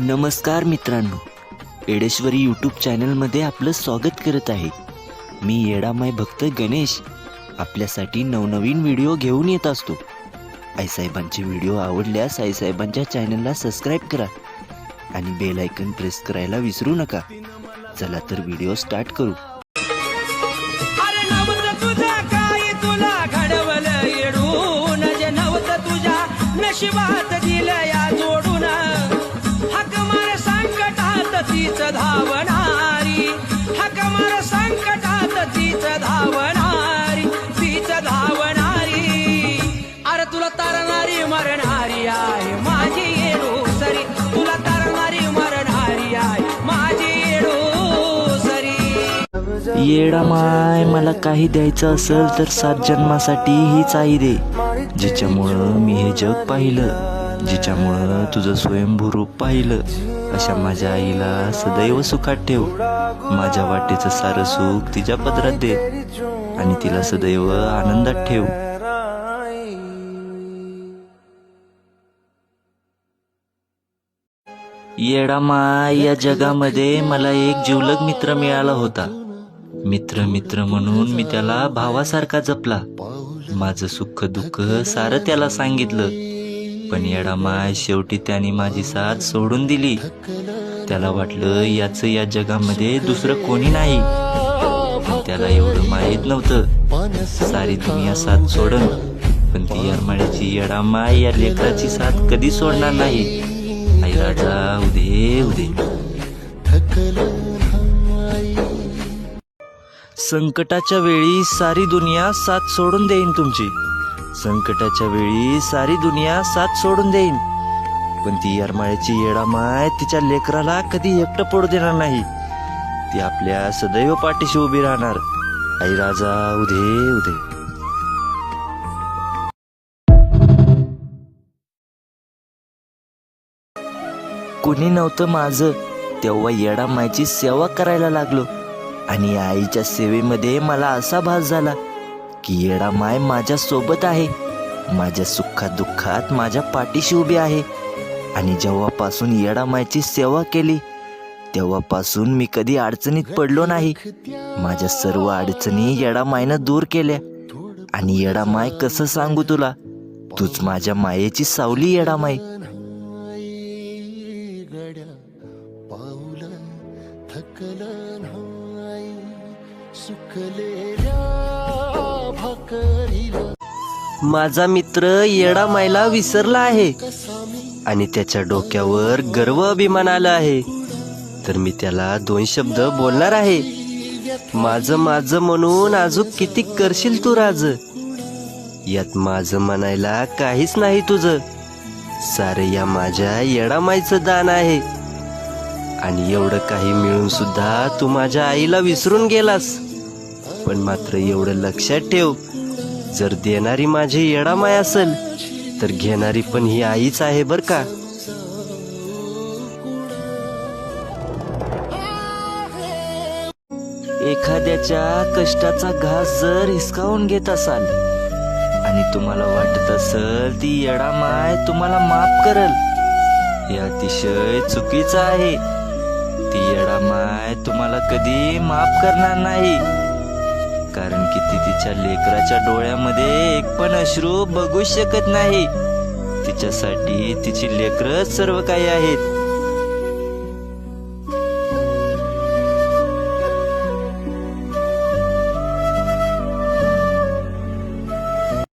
नमस्कार मित्रांनो एडेश्वरी यूट्यूब चॅनलमध्ये आपलं स्वागत करत आहे. मी येडामाय भक्त गणेश आपल्यासाठी नवनवीन व्हिडिओ घेऊन येत असतो. आईसाहेबांचे व्हिडिओ आवडल्यास आईसाहेबांच्या चॅनलला सबस्क्राईब करा आणि बेल ऐकन प्रेस करायला विसरू नका. चला तर व्हिडिओ स्टार्ट करू. तुझा तुझ्या तीच धावणारी. हकमर संकटात तीच धावणारी तीच धावणारी. अरे तुला तरणारी मरणारी आहे माझी येडू सरी. तुला तरणारी मरणारी आहे माझी येडू सरी. येडा माय मला काही द्यायचं असेल तर सात जन्मासाठी हीच आई दे. जिच्यामुळं मी हे जग पाहिलं जिच्यामुळं तुझं स्वयंभू रूप पाहिलं. अशा माझ्या आईला सदैव सुखात ठेव. माझ्या वाटेचं सारं सुख तिच्या पदरात दे आणि तिला सदैव आनंदात ठेव. येडामा या जगामध्ये मला एक जिवलग मित्र मिळाला होता. मित्र मित्र म्हणून मी त्याला भावासारखा जपला. माझं सुख दुःख सारं त्याला सांगितलं. पण येडा माय शेवटी त्याने माझी साथ सोडून दिली. त्याला वाटलं याच या जगामध्ये दुसरं कोणी नाही. पण त्याला एवढं माहीत नव्हतं. सारी दुनिया साथ सोडन. पण ती यरमाळ्याची येडा माय या लेकराची साथ कधी सोडणार नाही. आई राजा उदे उदे. संकटाच्या वेळी सारी दुनिया साथ सोडून देईन तुमची. संकटाच्या वेळी सारी दुनिया साथ सोडून देईन. पण ती येरमाळ्याची येडामाय तिच्या लेकराला कधी एकटं पडू देणार नाही. ती आपल्या सदैव पाठीशी उभी राहणार. आई राजा उदे उदे कुणी नव्हतं माझं तेव्हा येडा मायची सेवा करायला लागलो. आणि आईच्या सेवेमध्ये मला असा भास झाला. की येडा माय माझ्या सोबत आहे. माझ्या सुखादुःखात माझ्या पाठीशी उभी आहे. आणि जेव्हापासून येडा मायची सेवा केली तेव्हापासून मी कधी अडचणीत पडलो नाही. माझ्या सर्व अडचणी येडा मायनं दूर केल्या. आणि येडा माय कसं सांगू तुला? तूच माझ्या मायेची सावली येडा माय माझा मित्र येडा मायला विसरला आहे. आणि त्याच्या डोक्यावर गर्व अभिमान आला आहे. तर मी त्याला दोन शब्द बोलणार आहे. माझं माझं म्हणून अजून किती करशील तू राज? यात माझं म्हणायला काहीच नाही तुझं. सारे या माझ्या येडामाईचं दान आहे. आणि एवढं काही मिळून सुद्धा तू माझ्या आईला विसरून गेलास. पण मात्र एवढं लक्षात ठेव. जर देणारी माझी येडामाय असेल तर घेणारी पण ही आईच आहे बर का? एखाद्याच्या कष्टाचा घास जर हिसकावून घेत असाल आणि तुम्हाला वाटत असल ती येडा माय तुम्हाला माफ करल हे अतिशय चुकीचं आहे. ती येडा माय तुम्हाला कधी माफ करणार नाही. कारण की ती तिच्या लेकराच्या डोळ्यामध्ये एक पण अश्रू बघू शकत नाही. तिच्यासाठी तिची लेकरच सर्व काही आहेत.